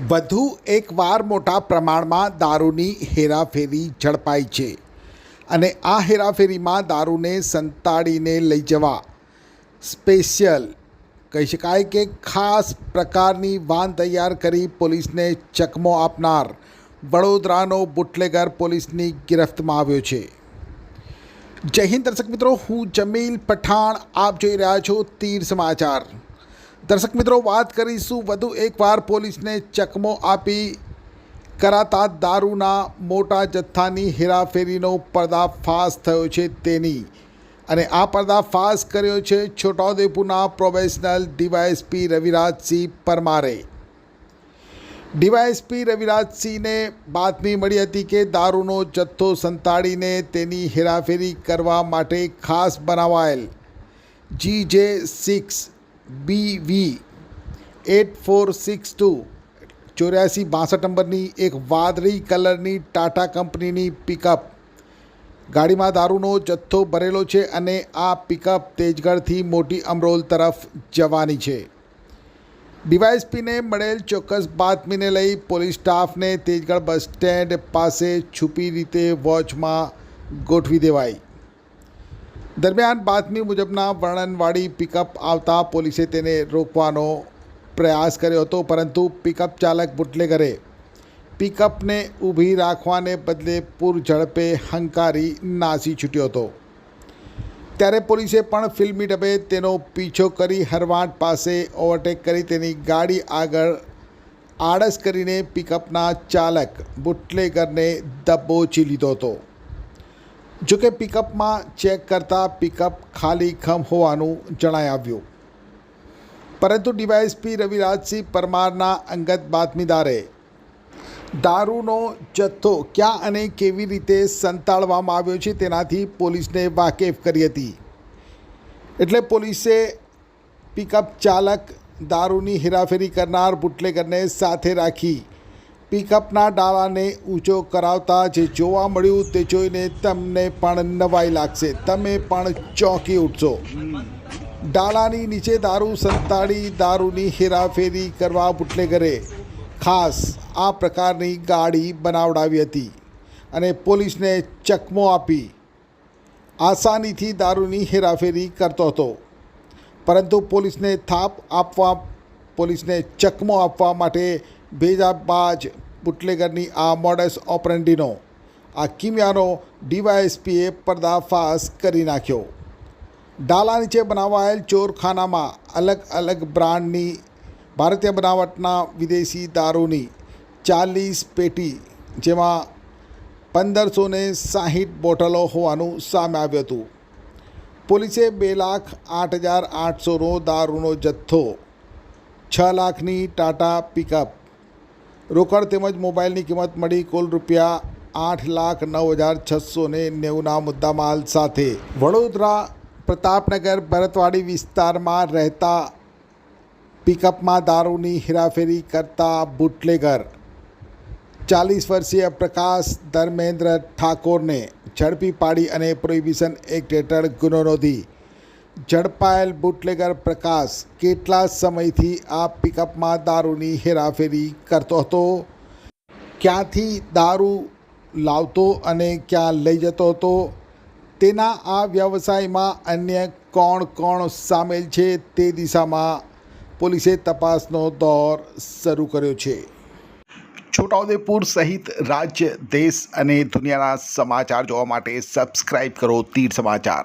વધુ એકવાર મોટા પ્રમાણમાં દારૂની હેરાફેરી ઝડપાઈ છે. અને આ હેરાફેરીમાં દારૂને સંતાડીને લઈ જવા સ્પેશિયલ કહી શકાય કે ખાસ પ્રકારની વાન તૈયાર કરી પોલીસને ચકમો આપનાર વડોદરાનો બુટલેગર પોલીસની ગિરફ્તમાં આવ્યો છે. જય હિન્દ દર્શક મિત્રો, હું જમીલ પઠાણ, આપ જોઈ રહ્યા છો તીર સમાચાર. દર્શક મિત્રો, વાત કરીશું વધુ એકવાર પોલીસને ચકમો આપી કરાતા દારૂના મોટા જથ્થાની હેરાફેરીનો પર્દાફાશ થયો છે તેની. અને આ પર્દાફાશ કર્યો છે છોટાઉદેપુરના પ્રોફેશનલ ડીવાયએસપી રવિરાજસિંહ પરમારે. ડીવાયએસપી રવિરાજસિંહને બાતમી મળી હતી કે દારૂનો જથ્થો સંતાડીને તેની હેરાફેરી કરવા માટે ખાસ બનાવાયેલ. G J six B V eight four six two ચોર્યાસી બાસઠ નંબરની એક વાદળી કલરની ટાટા કંપનીની પિકઅપ ગાડીમાં દારૂનો જથ્થો ભરેલો છે અને આ પિકઅપ તેજગઢથી મોટી અમરોલ તરફ જવાની છે. ડીવાયએસપીને મળેલ ચોક્કસ બાતમીને લઈ પોલીસ સ્ટાફને તેજગઢ બસ સ્ટેન્ડ પાસે છુપી રીતે વોચમાં ગોઠવી દેવાઈ. દરમિયાન બાતમી મુજબના વર્ણનવાળી પિકઅપ આવતા પોલીસે તેને રોકવાનો પ્રયાસ કર્યો હતો, પરંતુ પિકઅપ ચાલક બુટલેગરે પિકઅપને ઊભી રાખવાને બદલે પૂર ઝડપે હંકારી નાસી છૂટ્યો હતો. ત્યારે પોલીસે પણ ફિલ્મી ડબે તેનો પીછો કરી હરવાટ પાસે ઓવરટેક કરી તેની ગાડી આગળ આળસ કરીને પિકઅપના ચાલક બુટલેગરને દબોચી લીધો હતો. જોકે પિકઅપમાં ચેક કરતાં પિકઅપ ખાલી ખમ હોવાનું જણાઈ આવ્યું. પરંતુ ડીવાયએસપી રવિરાજસિંહ પરમારના અંગત બાતમીદારે દારૂનો જથ્થો ક્યાં અને કેવી રીતે સંતાડવામાં આવ્યો છે તેનાથી પોલીસને વાકેફ કરી હતી. એટલે પોલીસે પિકઅપ ચાલક દારૂની હેરાફેરી કરનાર બુટલેગરને સાથે રાખી પિકઅપના ડાળાને ઊંચો કરાવતા જે જોવા મળ્યું તે જોઈને તમને પણ નવાઈ લાગશે. તમે પણ ચોંકી ઉઠશો. ડાળાની નીચે દારૂ સંતાડી, દારૂની હેરાફેરી કરવા બુટલેગરે ખાસ આ પ્રકારની ગાડી બનાવડાવી હતી અને પોલીસને ચકમો આપી આસાનીથી દારૂની હેરાફેરી કરતો હતો. પરંતુ પોલીસને થાપ આપવા પોલીસને ચકમો આપવા માટે ભેજાબાજ બુટલેગરની આ મોડસ ઓપરેન્ડીનો આ કિમિયાનો ડીવાયએસપીએ પર્દાફાશ કરી નાખ્યો. ડાલા નીચે બનાવાયેલ ચોરખાનામાં અલગ અલગ બ્રાન્ડની ભારતીય બનાવટના વિદેશી દારૂની ચાલીસ પેટી, જેમાં પંદરસો ને સાહીઠ બોટલો હોવાનું સામે આવ્યું હતું. પોલીસે બે લાખ આઠ હજાર આઠસોનો દારૂનો જથ્થો છ લાખની ટાટા પિકઅપ. રોકડ તેમજ મોબાઈલની કિંમત મળી કુલ રૂપિયા આઠ લાખ નવ હજાર છસો ને નેવુંના મુદ્દામાલ સાથે. વડોદરા પ્રતાપનગર ભરતવાડી વિસ્તારમાં રહેતા પિકઅપમાં દારૂની હેરાફેરી કરતા બુટલેગર. ચાલીસ વર્ષીય પ્રકાશ ધર્મેન્દ્ર ઠાકોરને ઝડપી પાડી અને પ્રોહિબિશન એક્ટ હેઠળ ગુનો નોંધી. ઝડપાયેલ બુટલેગર પ્રકાશ કેટલા સમયથી આ પિકઅપમાં દારૂની હેરાફેરી કરતો હતો? ક્યાંથી દારૂ લાવતો અને ક્યાં લઈ જતો હતો? તેના આ વ્યવસાયમાં અન્ય કોણ કોણ સામેલ છે તે દિશામાં પોલીસે તપાસનો દોર શરૂ કર્યો છે. છોટાઉદેપુર સહિત રાજ્ય, દેશ અને દુનિયાના સમાચાર જોવા માટે સબસ્ક્રાઈબ કરો તીર સમાચાર.